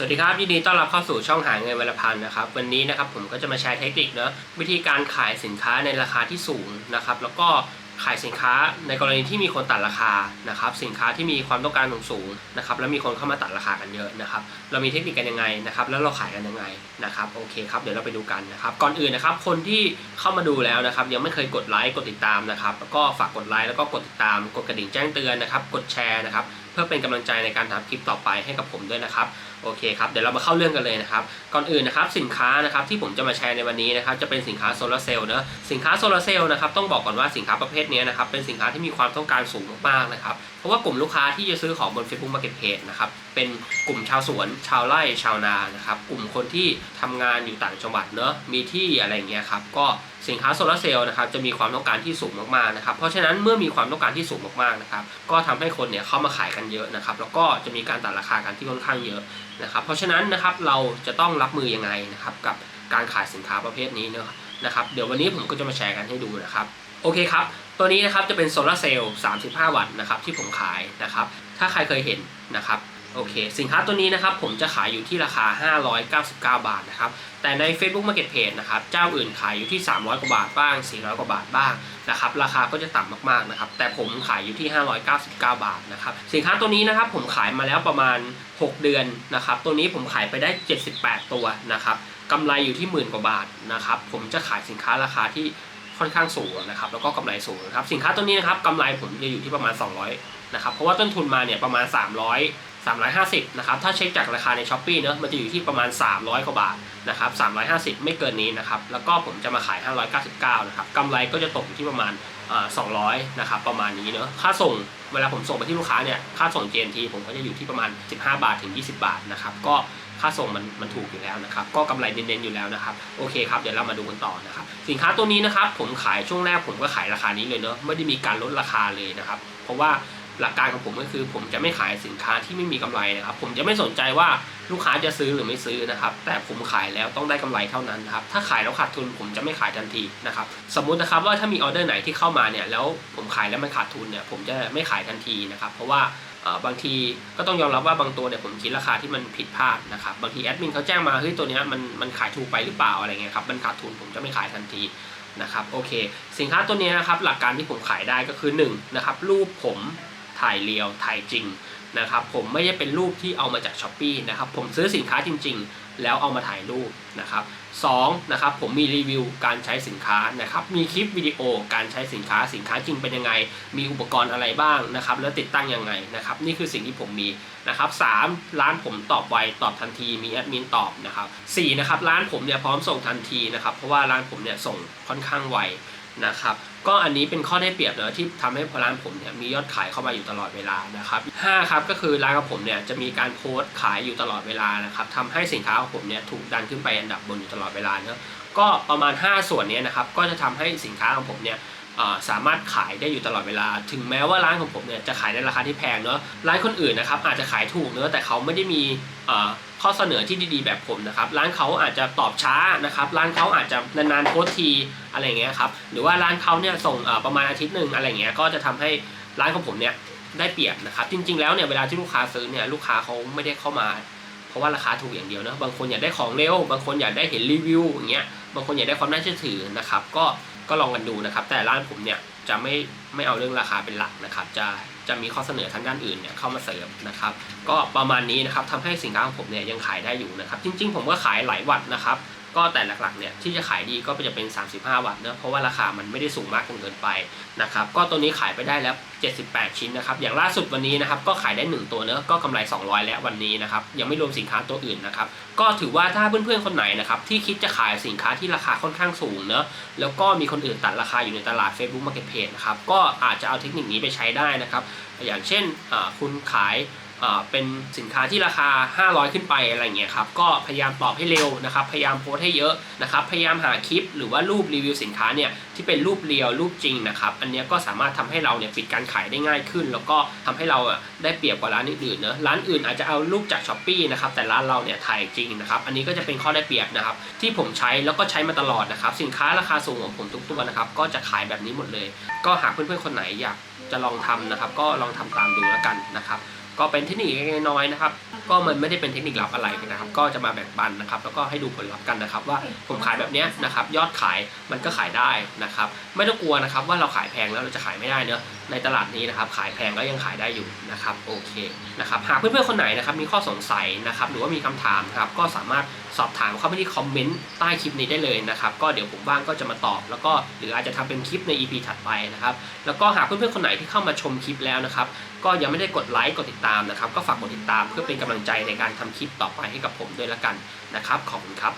สวัสดีครับยินดีต้อนรับเข้าสู่ช่องหาเงินวลพันนะครับวันนี้นะครับผมก็จะมาแชร์เทคนิคเนาะวิธีการขายสินค้าในราคาที่สูงนะครับแล้วก็ขายสินค้าในกรณีที่มีคนตัดราคานะครับสินค้าที่มีความต้องการสูงๆนะครับแล้วมีคนเข้ามาตัดราคากันเยอะนะครับเรามีเทคนิคกันยังไงนะครับแล้วเราขายกันยังไงนะครับโอเคครับเดี๋ยวเราไปดูกันนะครับก่อนอื่นนะครับคนที่เข้ามาดูแล้วนะครับยังไม่เคยกดไลค์กดติดตามนะครับแล้วก็ฝากกดไลค์แล้วก็กดติดตาม กดกระดิ่งแจ้งเตือนนะครับกดแชร์นะครับเพื่อเป็นกำลังใจในการทำคลิปต่อไปให้กับผมด้วยนะครับโอเคครับเดี๋ยวเรามาเข้าเรื่องกันเลยนะครับก่อนอื่นนะครับสินค้านะครับที่ผมจะมาแชร์ในวันนี้นะครับจะเป็นสินค้าโซลาร์เซลล์เนอะสินค้าโซลาร์เซลล์นะครับต้องบอกก่อนว่าสินค้าประเภทนี้นะครับเป็นสินค้าที่มีความต้องการสูงมากๆนะครับเพราะว่ากลุ่มลูกค้าที่จะซื้อของบน Facebook Marketplace นะครับเป็นกลุ่มชาวสวน ชาวไร่ชาวนานะครับกลุ่มคนที่ทำงานอยู่ต่างจังหวัดเนอะมีที่อะไรเงี้ยครับก็สินค้าโซลาร์เซลล์นะครับจะมีความต้องการที่สูงมากๆนะครับเพราะฉะนั้นเมื่อมีความต้องการที่สูงมากๆนะครับก็ทำให้คนเนี่ยเข้ามาขายกันเยอะนะครับแล้วก็จะมีการตัดราคากันที่ค่อนข้างเยอะนะครับเพราะฉะนั้นนะครับเราจะต้องรับมือยังไงนะครับกับการขายสินค้าประเภทนี้เนอะนะครับเดี๋ยววันนี้ผมก็จะมาแชร์กันให้ดูนะครับโอเคครับตัวนี้นะครับจะเป็นโซลาร์เซลล์35 วัตต์นะครับที่ผมขายนะครับถ้าใครเคยเห็นนะครับ โอเค สินค้าตัวนี้นะครับผมจะขายอยู่ที่ราคา 599 บาทนะครับ แต่ใน Facebook Marketplace นะครับ เจ้าอื่นขายอยู่ที่ 300 กว่าบาทบ้าง 400 กว่าบาทบ้างนะครับ ราคาก็จะต่ำมากๆนะครับ แต่ผมขายอยู่ที่ 599 บาทนะครับ สินค้าตัวนี้นะครับผมขายมาแล้วประมาณ 6 เดือนนะครับ ตัวนี้ผมขายไปได้ 78 ตัวนะครับกำไรอยู่ที่หมื่นกว่าบาทนะครับ ผมจะขายสินค้าราคาที่ค่อนข้างสูงนะครับ แล้วก็กำไรสูงนะครับ สินค้าตัวนี้นะครับกำไรผมจะอยู่ที่ประมาณ 200 นะครับ เพราะว่าต้นทุนมาเนี่ยประมาณ 300 350นะครับถ้าเช็คจากราคาในช้อปปีเนอะมันจะอยู่ที่ประมาณ 300 กว่าบาทนะครับ350 ไม่เกินนี้นะครับแล้วก็ผมจะมาขาย 599นะครับกำไรก็จะตกอยู่ที่ประมาณอ่า200นะครับประมาณนี้เนอะค่าส่งเวลาผมส่งไปที่ลูกค้าเนี่ยค่าส่ง GNT ผมก็จะอยู่ที่ประมาณ 15 บาทถึง 20 บาทนะครับก็ค่าส่งมันมันถูกอยู่แล้วนะครับก็กำไรเน้นๆอยู่แล้วนะครับโอเคครับเดี๋ยวเรามาดูกันต่อนะครับสินค้าตัวนี้นะครับผมขายช่วงแรกผมก็ขายราคานี้เลยเนอะไม่ได้มีการลดราคาเลยนะครับเพราะว่า หลักการของผมก็คือ ผมจะไม่ขายสินค้าที่ไม่มีกำไรนะครับ ผมจะไม่สนใจว่าลูกค้าจะซื้อหรือไม่ซื้อนะครับ แต่ผมขายแล้วต้องได้กำไรเท่านั้นนะครับ ถ้าขายแล้วขาดทุนผมจะไม่ขายทันทีนะครับ สมมุตินะครับว่าถ้ามีออเดอร์ไหนที่เข้ามาเนี่ยแล้วผมขายแล้วมันขาดทุนเนี่ยผมจะไม่ขายทันทีนะครับ เพราะว่าบางทีก็ต้องยอมรับว่าบางตัวเนี่ยผมคิดราคาที่มันผิดพลาดนะครับ บางทีแอดมินเขาแจ้งมาเฮ้ยตัวเนี้ยมันมันขายถูกไปหรือเปล่าอะไรเงี้ยครับมันขาดทุนผมจะไม่ขายทันทีนะครับโอเค สินค้าตัวนี้นะครับหลักการที่ผมขายได้ก็คือ1นะครับรูปผม ถ่ายเรียวถ่ายจริงนะครับผมไม่ได้เป็นรูปที่เอามาจากช้อปปีนะครับผมซื้อสินค้าจริง ๆ แล้วเอามาถ่ายรูปนะครับสองนะครับผมมีรีวิวการใช้สินค้านะครับมีคลิปวิดีโอการใช้สินค้าสินค้าจริงเป็นยังไง มีอุปกรณ์อะไรบ้างนะครับแล้วติดตั้งยังไงนะครับนี่คือสิ่งที่ผมมีนะครับสามร้านผมตอบไวตอบทันทีมีแอดมินตอบนะครับสี่นะครับร้านผมเนี่ยพร้อมส่งทันทีนะครับเพราะว่าร้านผมเนี่ยส่งค่อนข้างไวนะครับ ก็อันนี้เป็นข้อได้เปรียบเนอะที่ทำให้ร้านผมเนี่ยมียอดขายเข้ามาอยู่ตลอดเวลานะครับห้าครับก็คือร้านของผมเนี่ยจะมีการโพสต์ขายอยู่ตลอดเวลานะครับทำให้สินค้าของผมเนี่ยถูกดันขึ้นไปอันดับบนอยู่ตลอดเวลาเนอะก็ประมาณ 5 ส่วนนี้นะครับก็จะทำให้สินค้าของผมเนี่ย สามารถขายได้อยู่ตลอดเวลา ถึงแม้ว่าร้านของผมเนี่ยจะขายในราคาที่แพงเนอะร้านคนอื่นนะครับอาจจะขายถูกเนอะแต่เขาไม่ได้มีข้อเสนอที่ดีๆแบบผมนะครับร้านเขาอาจจะตอบช้านะครับร้านเขาอาจจะนานๆโพสทีอะไรเงี้ยครับหรือว่าร้านเขาเนี่ยส่งประมาณอาทิตย์หนึ่งอะไรเงี้ยก็จะทำให้ร้านของผมเนี่ยได้เปรียบนะครับจริง ๆแล้วเนี่ยเวลาที่ลูกค้าซื้อเนี่ยลูกค้าเขาไม่ได้เข้ามา เพราะว่าราคาถูกอย่างเดียวนะบางคนอยากได้ของเร็ว บางคนอยากได้เห็นรีวิวอย่างเงี้ยบางคนอยากได้ความน่าเชื่อถือนะครับก็ ก็ลองกันดูนะครับ แต่ร้านผมเนี่ยจะไม่ไม่เอาเรื่องราคาเป็นหลักนะครับ จะจะมีข้อเสนอทางด้านอื่นเนี่ยเข้ามาเสริมนะครับ ก็ประมาณนี้นะครับทำให้สินค้าของผมเนี่ยยังขายได้อยู่นะครับ จริง ๆ ผมก็ขายหลายวัตนะครับ ก็แต่หลักๆเนี่ยที่จะขายดีก็จะเป็น 35 วัตต์เนอะเพราะว่าราคามันไม่ได้สูงมากจนเกินไปนะครับก็ตัวนี้ขายไปได้แล้ว 78 ชิ้นนะครับอย่างล่าสุดวันนี้นะครับก็ขายได้ 1 ตัวเนอะก็กำไร 200 แล้ววันนี้นะครับยังไม่รวมสินค้าตัวอื่นนะครับก็ถือว่าถ้าเพื่อนๆคนไหนนะครับที่คิดจะขายสินค้าที่ราคาค่อนข้างสูงเนอะแล้วก็มีคนอื่นตัดราคาอยู่ในตลาด Facebook Marketplace นะครับก็อาจจะเอาเทคนิคนี้ไปใช้ได้นะครับอย่างเช่นคุณขาย เป็นสินค้าที่ราคา 500 ขึ้นไปอะไรเงี้ยครับ ก็พยายามตอบให้เร็วนะครับ พยายามโพสต์ให้เยอะนะครับ พยายามหาคลิปหรือว่ารูปรีวิวสินค้าเนี่ยที่เป็นรูปเรียวรูปจริงนะครับ อันนี้ก็สามารถทำให้เราเนี่ยปิดการขายได้ง่ายขึ้น แล้วก็ทำให้เราได้เปรียบกว่าร้านอื่นๆเนอะร้านอื่นอาจจะเอารูปจากช้อปปีนะครับ แต่ร้านเราเนี่ยถ่ายจริงนะครับ อันนี้ก็จะเป็นข้อได้เปรียบนะครับ ที่ผมใช้แล้วก็ใช้มาตลอดนะครับ สินค้าราคาสูงของผมทุกตัวนะครับ ก็จะขายแบบนี้หมดเลย ก็หากเพื่อนๆคนไหนอยากจะลองทำนะครับ ก็ลองทำตามดูแล้วกันนะครับ ก็เป็นเทคนิคเล็กๆน้อยนะครับ ก็มันไม่ได้เป็นเทคนิคลับอะไรนะครับ ก็จะมาแบ่งปันนะครับ แล้วก็ให้ดูผลลัพธ์กันนะครับ ว่าผมขายแบบเนี้ยนะครับ ยอดขายมันก็ขายได้นะครับ ไม่ต้องกลัวนะครับ ว่าเราขายแพงแล้วเราจะขายไม่ได้เนอะ ในตลาดนี้นะครับขายแพงก็ยังขายได้อยู่นะครับโอเคนะครับหากเพื่อนๆคนไหนนะครับมีข้อสงสัยนะครับหรือว่ามีคำถามครับก็สามารถสอบถามเข้าไปที่คอมเมนต์ใต้คลิปนี้ได้เลยนะครับก็เดี๋ยวผมว่างก็จะมาตอบ แล้วก็หรืออาจจะทำเป็นคลิปใน EP ถัดไปนะครับแล้วก็หากเพื่อนๆคนไหนที่เข้ามาชมคลิปแล้วนะครับก็ยังไม่ได้กดไลค์กดติดตามนะครับก็ฝากกดติดตามเพื่อเป็นกำลังใจในการทำคลิปต่อไปให้กับผมด้วยละกันนะครับขอบคุณครับ